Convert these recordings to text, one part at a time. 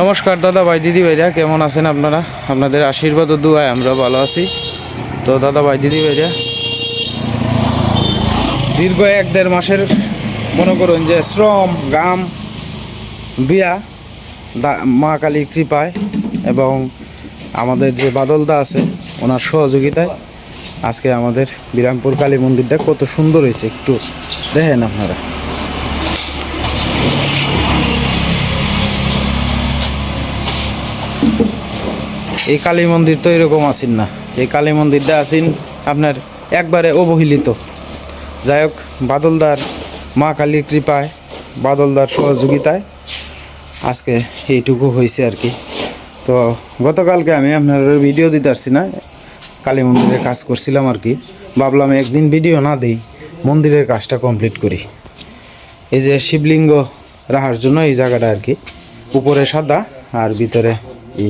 নমস্কার দাদা ভাই, দিদি ভাইরা, কেমন আছেন আপনারা? আপনাদের আশীর্বাদ ও দুয়ায় আমরা ভালো আছি। তো দাদা ভাই, দিদি ভাইরা, দীর্ঘ এক দেড় মাসের মনে করুন যে শ্রম গাম দিয়া মা কালী কৃপায় এবং আমাদের যে বাদলদা আছে, ওনার সহযোগিতায় আজকে আমাদের বিরামপুর কালী মন্দিরটা কত সুন্দর হয়েছে, একটু দেখেন আপনারা। এই কালী মন্দির তো এরকম আসিন না। এই কালী মন্দিরটা আসিন আপনার একবারে অবহেলিত। যাই হোক, বাদলদার মা কালীর কৃপায়, বাদলদার সহযোগিতায় আজকে এইটুকু হয়েছে আর কি। তো গতকালকে আমি আপনার ভিডিও দিতে পারছি না। কালী মন্দিরে কাজ করছিলাম আর কি। ভাবলাম একদিন ভিডিও না দিই, মন্দিরের কাজটা কমপ্লিট করি। এই যে শিবলিঙ্গ রাখার জন্য এই জায়গাটা আর কি। উপরে সাদা আর ভিতরে ই।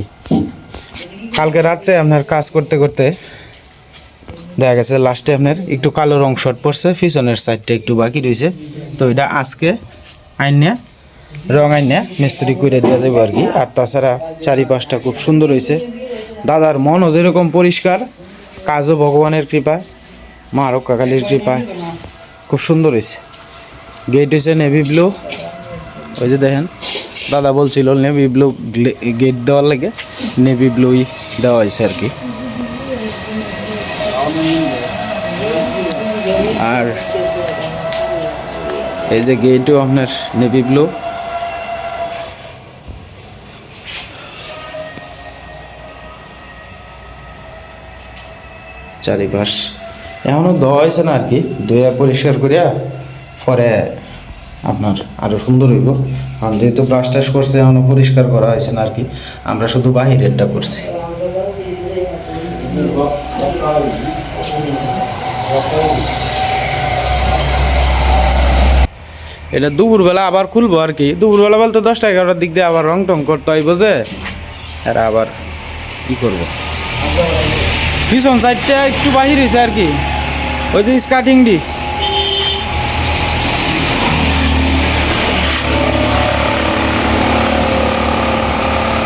কালকে রাত্রে আপনার কাজ করতে করতে দেখা গেছে লাস্টে আপনার একটু কালো রং শর্ট পড়ছে পিছনের সাইডটা একটু বাকি রয়েছে তো এটা আজকে আইনে, রং আইনে মিস্ত্রি করে দেওয়া যাবে আর কি। আর তাছাড়া চারিপাশটা খুব সুন্দর হয়েছে দাদার মনও যেরকম পরিষ্কার, কাজও ভগবানের কৃপায়, মা রক্ষা কালীর কৃপায় খুব সুন্দর হয়েছে গেট হয়েছে নেভি ব্লু ওই যে দেখেন, দাদা বলছিল নেভি ব্লু গেট দেওয়ার লাগে নেভি ব্লুই দেওয়া হয়েছে আর কি। আর এই যে গেটও আপনার নেভি ব্লু চারিপাশ। এখনও ধোয়া হয়েছে না আর কি। ধুয়ে পরিষ্কার করিয়া পরে আপনার আরও সুন্দর হইব। কারণ যেহেতু ব্রাশ টাশ করছে এখনও পরিষ্কার করা হয়েছে না আর কি। আমরা শুধু বাহিরেরটা করছি। এটা দুপুরবেলা আবার খুলবো আর কি। দুপুরবেলা বলতে দশটা এগারোটার দিক দিয়ে আবার রং টং করতে হয় বোঝে এরা আবার কি করব? পিছন সাইডটা একটু বাহির হয়েছে আর কি। ওই যে স্কার্টিং ডি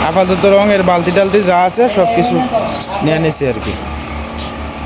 আপাতত রঙের বালতি টালতি যা আছে সব কিছু নিয়ে নিছি আর কি।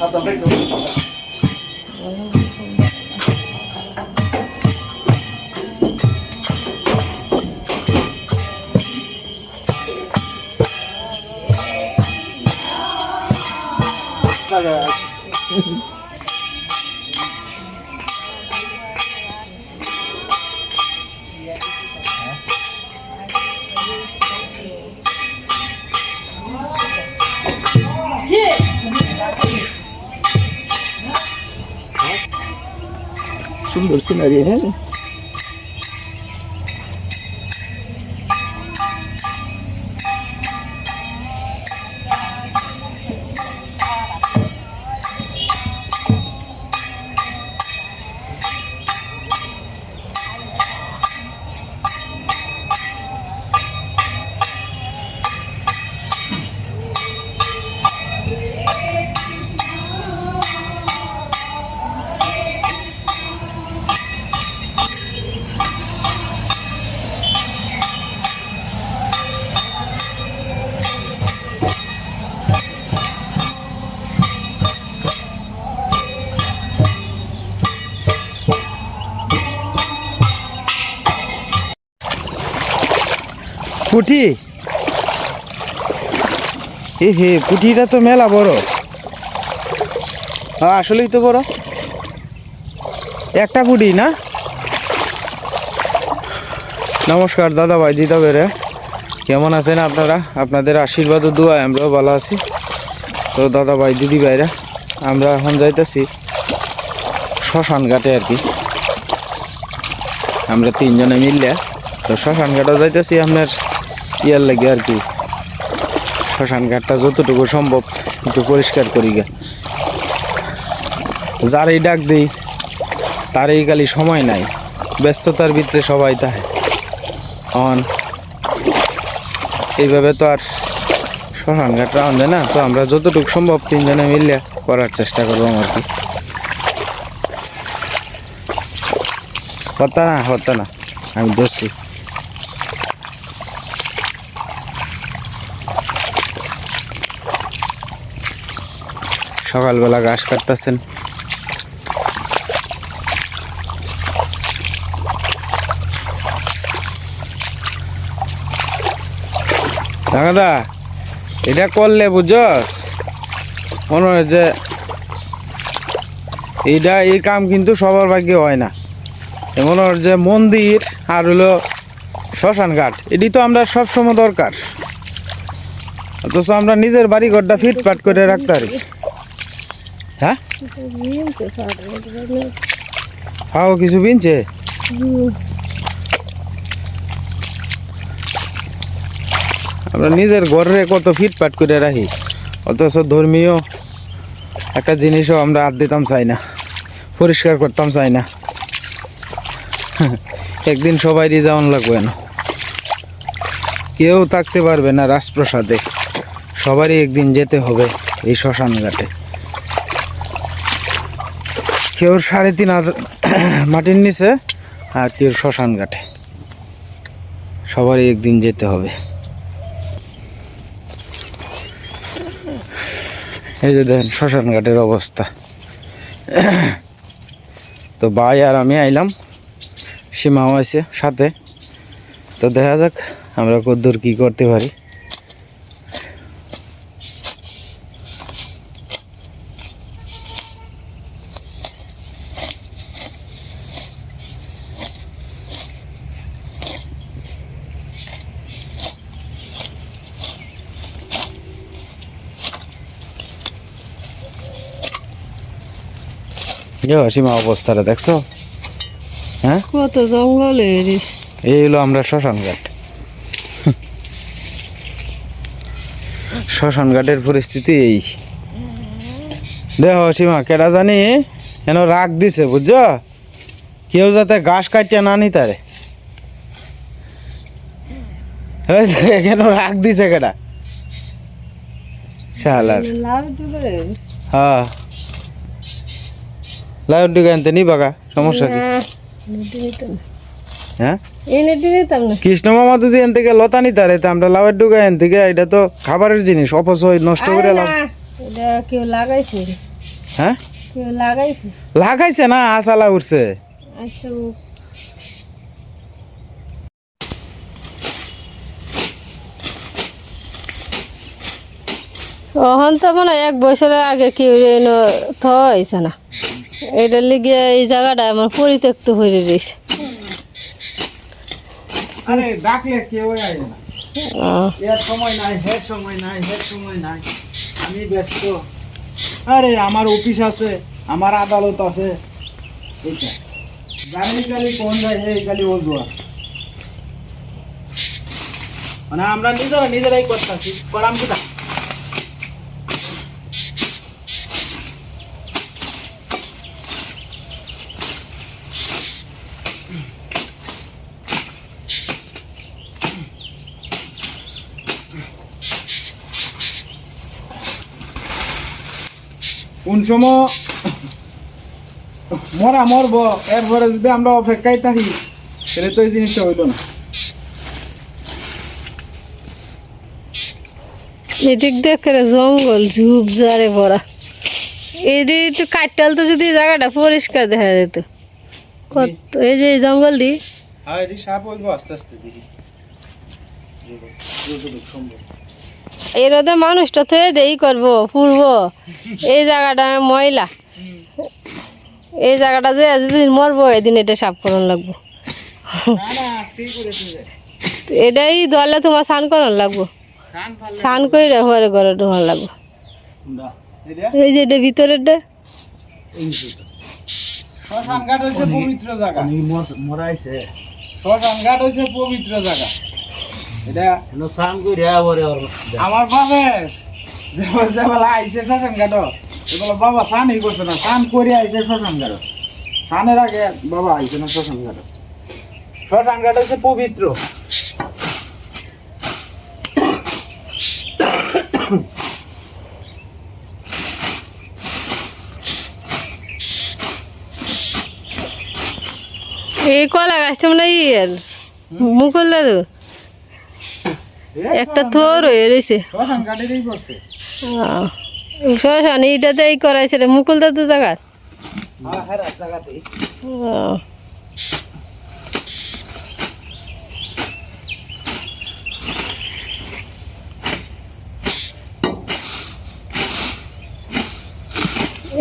Hasta luego. সুন্দর সিনারি হ্যাঁ পুঁটি? এ হে, পুঁটিটা তো মেলা বড়। আসলেই তো বড়। একটা পুঁটি, না? নমস্কার দাদা ভাই দিদা বেরে কেমন আছেন আপনারা? আপনাদের আশীর্বাদ দোয়া আমরাও ভালো আছি। তো দাদা ভাই দিদি ভাইরা আমরা এখন যাইতেছি শ্মশান ঘাটে আর কি। আমরা তিনজনে মিললে তো শ্মশান ঘাটে যাইতেছি আপনার ইয়ার লাগে আর কি। শ্মশান ঘাটটা যতটুকু সম্ভব একটু পরিষ্কার করি গে। যারই ডাক দিই, তারই খালি সময় নাই। ব্যস্ততার ভিতরে সবাই তাহে অন। এইভাবে তো আর শ্মশান ঘাট রাউন্ড যায় না, তো আমরা যতটুকু সম্ভব তিনজনে মিললে করার চেষ্টা করব আর কি। হতা না হতা না, আমি ধরছি। সকালবেলা ঘাস কাটতেছেন। দাদা এটা করলে বুঝছস? মনে হয় যে এইটা এই কাম কিন্তু সবার ভাগ্যে হয় না। এমন যে মন্দির আর হলো শ্মশান ঘাট, এটি তো আমরা সবসময় দরকার। অথচ আমরা নিজের বাড়ি ঘরটা ফিটফাট করে রাখতে পারি। হ্যাঁ? কিছু বিনছে? আমরা নিজের ঘরে কত ফিটফাট করে রাখি। অথচ ধর্মীয় একটা জিনিসও আমরা হাত দিতাম চাই না, পরিষ্কার করতাম চাই না। একদিন সবাই যাওয়ান লাগবে না। কেউ থাকতে পারবে না রাজপ্রসাদে। সবারই একদিন যেতে হবে এই শ্মশান ঘাটে। কেউ সাড়ে তিন হাজার মাটির নিচে আর কেউ শ্মশান ঘাটে। সবারই একদিন যেতে হবে। এই যে দেখেন শ্মশান ঘাটের অবস্থা। তো ভাই আর আমি আইলাম, সীমাও আছে সাথে। তো দেখা যাক আমরা কদ্দূর কি করতে পারি। যে সীমা অবস্থাটা দেখছ? হ্যাঁ? কত জঙ্গল এই হলো আমরা শ্মশান ঘাট শ্মশান ঘাটের পরিস্থিতি এই। দেহ সীমা কেটা জানি কেন রাগ দিছে বুঝছ? কেউ যাতে ঘাস কাটিয়া না নি তারে। কেন রাগ দিছে কেটা শালার। হ্যাঁ। লাইট ডিগে আনতে নি বাগা সমস্যা কি। হ্যাঁ কৃষ্ণ মামা যদি এন থেকে লতা নিতে রে আমরা লাউয়ের ডুগে এন থেকে এটা তো খাবারের জিনিস অপচয় নষ্ট করে আরে লাভ কেউ লাগাইছে হ্যাঁ? কেউ লাগাইছে? লাগাইছে না আসালা উঠছে। আচ্ছা অহন তো মানে এক বছরের আগে কেউ থইছে না। এটার লিগে এই জায়গাটা আমার পরিত্যক্ত হয়ে রয়েছে আরে ডাকলে কেউ আয় না। এর সময় নাই হের সময় নাই হের সময় নাই। আমি ব্যস্ত। আরে আমার অফিস আছে আমার আদালত আছে। কোন যায় এই গাড়ি ও জোয়া মানে আমরা নিজেরা নিজেরাই করতেছি করাম কিটা সময় মরা মরবো এরপরে যদি আমরা অপেক্ষায় থাকি তাহলে তো এই জিনিসটা হইল না এদিক দেখে জঙ্গল ঝুপ জারে ভরা এদি একটু কাটতাল তো যদি জায়গাটা পরিষ্কার দেখা যেত কত এই যে জঙ্গল দি হ্যাঁ সাপ আস্তে আস্তে দেখি এরতে মানুষটা থেকে দেই করব পুরবো এই জায়গাটা ময়লা। এই জায়গাটা যে যেদিন মরবো এদিন এটা সাফ করন লাগবো। এটাই দলে তোমার স্নান করন লাগবো। স্নান করে ঘরে ঘরে ঢোকান লাগবো। এই যে এটা ভিতরেরটা। শ্মশান ঘাট হচ্ছে পবিত্র জায়গা। মরাইছে। শ্মশান ঘাট হচ্ছে পবিত্র জায়গা। এটা করে আমার বাবা যেবল যেবল আইছে শ্মশান ঘাট এগুলো বাবা স্নানই করছে না স্নান করে আইছে শ্মশান ঘাট স্নানের আগে বাবা আইছে না শ্মশান ঘাট শ্মশান ঘাট হচ্ছে পবিত্র। এই কলা গাছটা মানে ইয়ের। মুকুল দাদু। একটা থোর হয়ে রয়েছে শ্মশান এইটাতে এই করাইছে রে। মুকুল দাদু জায়গা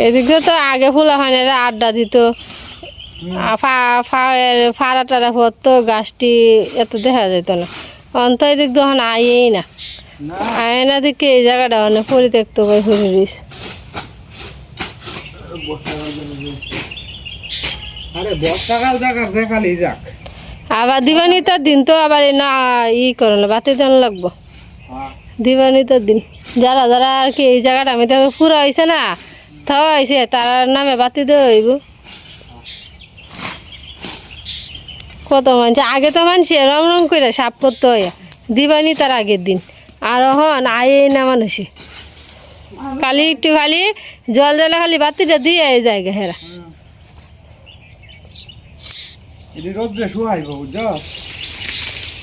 এদিকে তো আগে ফুলা হয় না আড্ডা দিত। ফাড়া টাড়া পড়তো গাছটি এত দেখা যেত না। অন্ত এদিক তখন আইয়েই না। আয় না দেখে এই জায়গাটা অনেক পরিত্যক্ত করে ঘুরে রয়েছে আবার দিবানিতার দিন তো আবার না ই করে না বাতি দেন লাগবো। হ্যাঁ। দিবানিতার দিন। যারা যারা আর কি এই জায়গাটা আমি তো পুরো হয়েছে না তাও হয়েছে তার নামে বাতি দেওয়া হইব। কত মানুষ আগে তো মানুষ রং রং করে সাফ করতে হয়। দিবানি তার আগের দিন। আর হন আয়ে না মানুষে। খালি একটু খালি জল জলে খালি বাতিটা দিয়ে এই জায়গা হেরা।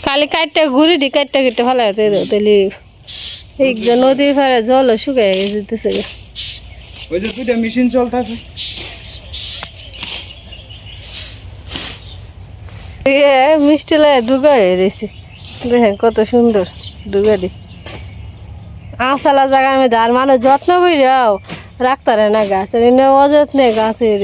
খালি কাটটা ঘুরি দি কাটটা কেটে দাও তাহলে এই নদীর ফারে জলও শুকাই যেতেছে ওই যে দুইটা মেশিন চলতেছে। মিষ্টি লাগে ডুগা হয়ে দেখেন কত সুন্দর ডুগা দি। আসালা জায়গা আমি আর মানুষ যত্ন করিয়াও রাখতারে না গাছ। অযত্নে গাছ হয়ে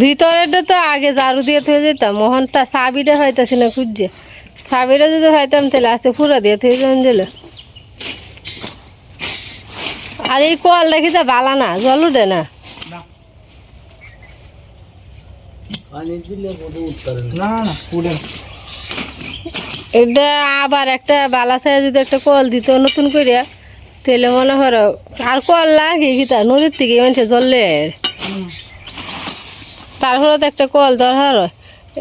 ভিতরেটা তো আগে ঝাড়ু দিয়ে থয়ে যেতাম মোহনটা সাবিটা হইতাছি না খুঁজছে সাবিটা যদি হইতাম তাহলে আজকে পুরো দিয়ে থয়ে যান দিল আর এই কল দেখি তো বালা না জল উঠে না? এটা আবার একটা বালা ছায়া যদি একটা কল দিত নতুন করে তাহলে মনে হর আর কল লাগে কি তা? নদীর থেকে মানুষে জললে তারপরে তো একটা কল দরকার হয়।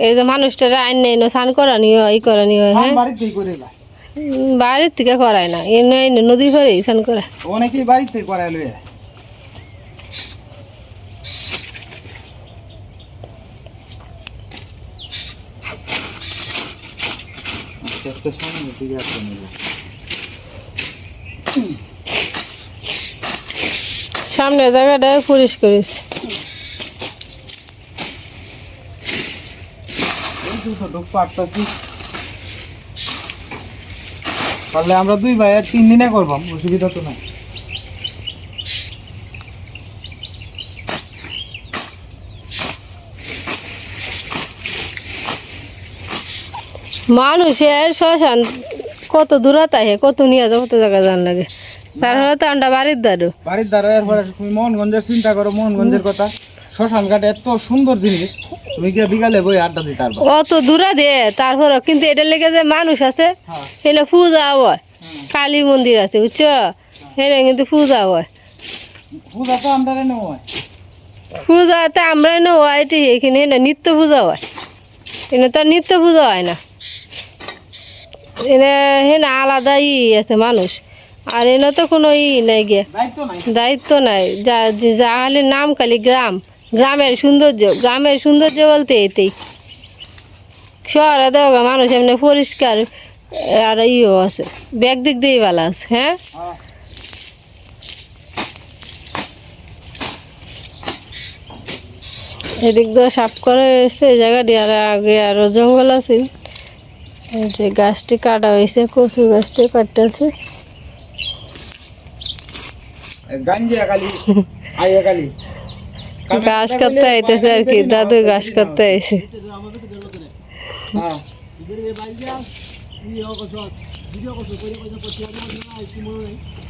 এই যে মানুষটারা আইন নেই না স্নান করানি হয় ই করানি হয় হ্যাঁ? বাড়ির থেকে করায় না এমনি এমনি নদীর ঘরে স্নান করে অনেকেই করায় আস্তে সামনের দিকে আসতে নেবে। সামনে জায়গাটা পরিষ্কার এই তো তো পারলে আমরা দুই ভাই আর তিন দিনে করবাম অসুবিধা তো নাই। মানুষের শ্মশান কত দূরত আহে কত নিয়ে যাও কত জায়গা জান লাগে। তারপরে তো আমরা বাড়ির দাঁড়ো। বাড়ির দ্বারা এরপরে তুমি মোহনগঞ্জের চিন্তা করো মোহনগঞ্জের কথা। শ্মশান ঘাট এত সুন্দর জিনিস। তুমি গিয়ে বিকালে বই আড্ডা দিতে পারবা। অত দূরে দে তারপরে কিন্তু এটা লেগে যে মানুষ আছে হ্যাঁ। পূজা হয়। কালী মন্দির আছে বুঝছ? এখানে কিন্তু পূজা হয়। পূজা তো আমরা নেব পূজাতে আমরা না এটি এখানে না নিত্য পূজা হয়। এখানে তো নিত্য পূজা হয় না। এনে হেনা আলাদা ই আছে মানুষ। আর এনে তো কোনো ই নাই গিয়া দায়িত্ব নাই। যা যা হলে নাম খালি গ্রাম। গ্রামের সৌন্দর্য গ্রামের সৌন্দর্য বলতে এতেই। শহরে দেওয়া মানুষ এমনি পরিষ্কার, আর ইও আছে, ব্যাগ দিক দিয়েই ভালো আছে হ্যাঁ। এদিক দিয়ে সাফ করে এসে এই জায়গাটি, আর আগে আরও জঙ্গল আছে। যে গাছটি কাটা হয়েছে, কচু গাছটি কাটতেছে। গাঞ্জিয়া কালি আইয়া কালি ঘাস করতে আইতেছে আর কি দাদু ঘাস করতে আইছে।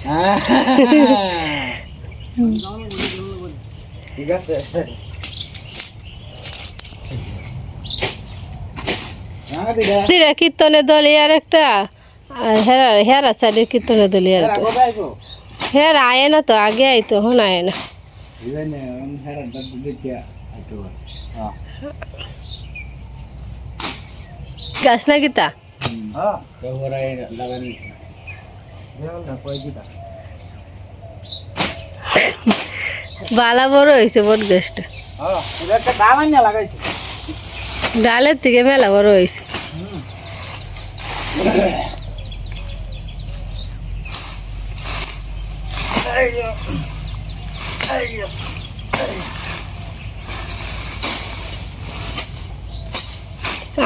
হ্যাঁ। ঠিক আছে। হ্যাঁ দিরা কীর্তনের দল আর একটা? আর হেরা হেরা সাইডের কীর্তনের দল আর একটা। হেরা আয় না তো আগে আইতো হন আয় না। ইদানে আমি হেরা দাদু দেখিয়া আইতো হ্যাঁ গাছ না গীতা হ্যাঁ কেবরাই লাগানি দেওয়ালটা কই দিতা বালা বড় হয়েছে বট গাছটা হ্যাঁ এটা একটা দালান লাগাইছে ডালের থেকে মেলা বড় হয়েছে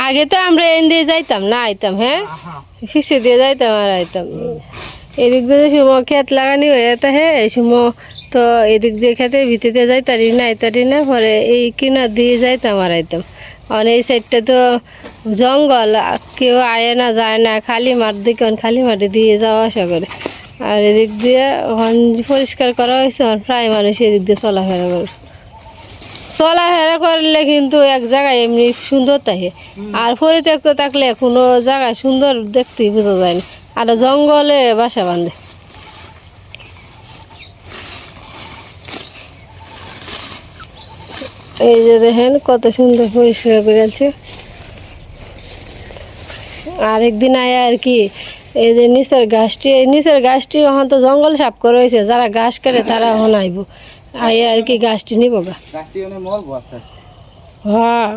আগে তো আমরা এন দিয়ে যাইতাম, না আইতাম হ্যাঁ? ফিসে দিয়ে যাইতাম আর আইতাম। এদিক দিয়ে সময় ক্ষেত লাগানি হয়ে যেত হ্যাঁ এই তো এদিক দিয়ে খেতে ভিতরে যাইতারি, না আইতারি না, পরে এই কিনার দিয়ে যাইতাম আর আইতাম। আর এই সাইডটা তো জঙ্গল কেউ আয় না, যায় না, খালি মাঠ দিকে খালি মাঠে দিয়ে যাওয়া আসা করে। আর এদিক দিয়ে ওখান পরিষ্কার করা হয়েছে, এখন প্রায় মানুষ এদিক দিয়ে চলাফেরা করে। চলাফেরা করলে কিন্তু এক জায়গায় এমনি সুন্দর থাকে। আর পরিত্যক্ত থাকলে কোনো জায়গায় সুন্দর দেখতেই বোঝা যায় না। আর জঙ্গলে বাসা বাঁধে। এই যে দেখেন কত সুন্দর পরিষ্কার করে আছে। আরেকদিন আয় আর কি এই যে নিচের গাছটি এই নিচের গাছটি এখন তো জঙ্গল সাফ করে হয়েছে যারা ঘাস কাটে তারা এখন আইব। আই আর কি গাছটি নিব গা। হ্যাঁ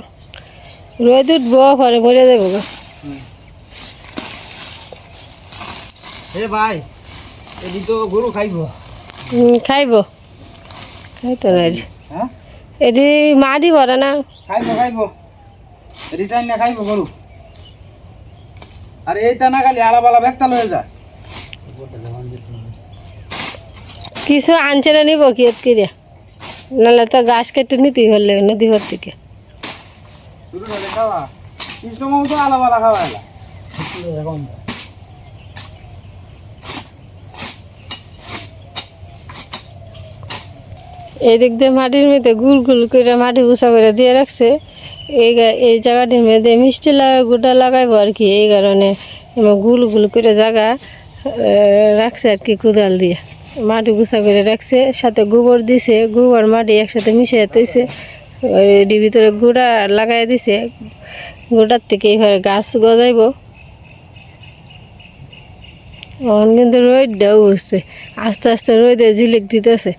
রোদ উঠবো পরে মরে যাব গা। হে ভাই এদি তো গরু খাইবো। খাইব। খাইতো না এটি হ্যাঁ? এটি মা দিব না? খাইবো খাইবো। রিটার্ন না খাইবো গরু। আরে এইটা না খালি আলা বালা ব্যাগটা লয়ে যা কিছু আনছে না নিব কি কিরে? নাহলে তো গাছ কেটে নিতেই হলে নদী ভর থেকে। শুরু হলে খাওয়া? কৃষ্ণ মামু তো আলা বালা খাওয়া এলা এই দিক দিয়ে মাটির মধ্যে গুল গুল করে মাটি উঁচা করে দিয়ে রাখছে। এই এই জায়গাটির মধ্যে মিষ্টি লাগা গুটা লাগাইবো আর কি, এই কারণে গুল গুল করে জায়গা রাখছে আর কি কোদাল দিয়ে। মাটি গুছা করে রাখছে, সাথে গোবর দিছে, গোবর মাটি একসাথে মিশিয়ে তৈছে এর ভিতরে গুঁড়া লাগাই দিছে, গুঁড়ার থেকে এবারে গাছ গজাইব। এখন কিন্তু রোদটাও উঠছে, আস্তে আস্তে রোদে ঝিলিক দিতেছে।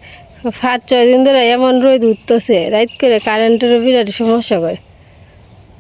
পাঁচ ছয় দিন ধরে এমন রোদ উঠতেছে, রাইত করে কারেন্টেরও বিরাট সমস্যা করে।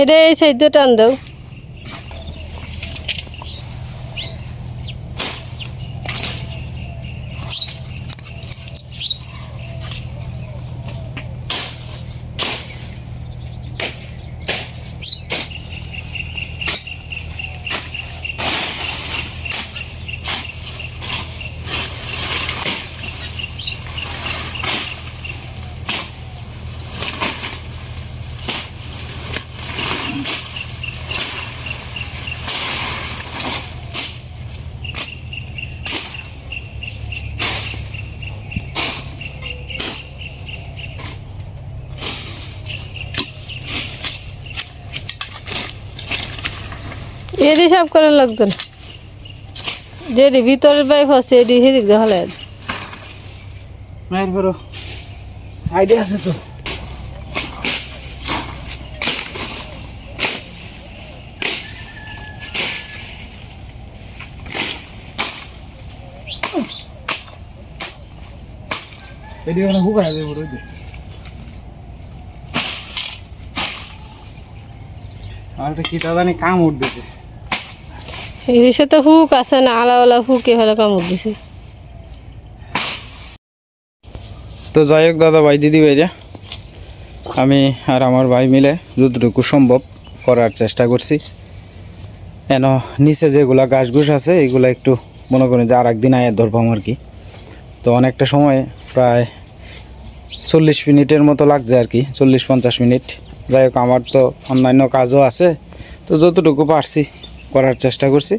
এটা এই সাইডে টান দাও। এডি সব করার লাগতো না যেডি ভিতরের বাইপ আছে এডি হেদিক মায়ের বড় সাইডে আছে তো। এটি আর কি জানি কাম উঠতেছে। এর সাথে হুক আছে না আলাওয়ালা হুকে কামড় দিছে। তো যাই হোক দাদা ভাই, দিদি ভাইরা আমি আর আমার ভাই মিলে যতটুকু সম্ভব করার চেষ্টা করছি। এন, নিচে যেগুলা ঘাস ঘুষ আছে, এগুলো একটু মনে করেন যে আর একদিন আয়া ধরবাম আর কি। তো অনেকটা সময় প্রায় চল্লিশ মিনিটের মতো লাগছে আর কি, চল্লিশ পঞ্চাশ মিনিট। যাই হোক, আমার তো অন্যান্য কাজও আছে। তো যতটুকু পারছি করার চেষ্টা করছি।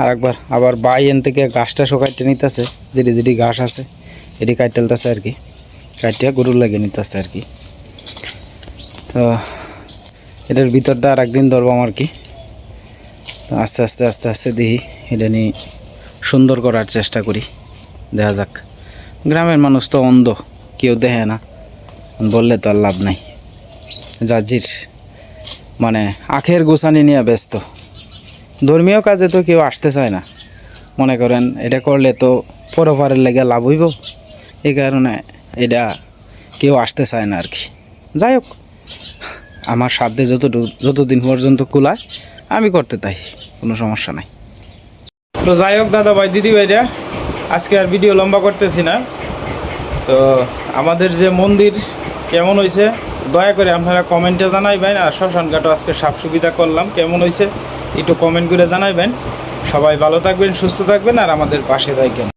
আর একবার আবার বাই এন থেকে ঘাসটা শোকাইতে নিতেছে, যেটি যেটি ঘাস আছে, এটি কাইটেলতেছে আর কি। কাটিয়া গরুর লাগে নিতেছে আর কি। তো এটার ভিতরটা আর একদিন ধরবাম আর কি। তো আস্তে আস্তে আস্তে আস্তে দেখি এটা নিয়ে সুন্দর করার চেষ্টা করি। দেখা যাক। গ্রামের মানুষ তো অন্ধ, কেউ দেখে না। বললে তো আর লাভ নাই। জাজির মানে আখের গোছানি নিয়ে ব্যস্ত। ধর্মীয় কাজে তো কেউ আসতে চায় না। মনে করেন এটা করলে তো পরপারের লেগে লাভ হইব। এই কারণে এটা কেউ আসতে চায় না আর কি যাই হোক, আমার সাধ্যে যতটুকু, যতদিন পর্যন্ত কুলায়, আমি করতে তাই কোনো সমস্যা নাই। তো যাই হোক, দাদা ভাই, দিদি ভাইরা, আজকে আর ভিডিও লম্বা করতেছি না। তো আমাদের যে মন্দির কেমন হয়েছে দয়া করে আপনারা কমেন্টে জানাইবেন, আর শ্মশান ঘাটও আজকে সাফ সুবিধা করলাম, কেমন হয়েছে একটু কমেন্ট করে জানাবেন সবাই ভালো থাকবেন সুস্থ থাকবেন আর আমাদের পাশে থাকবেন।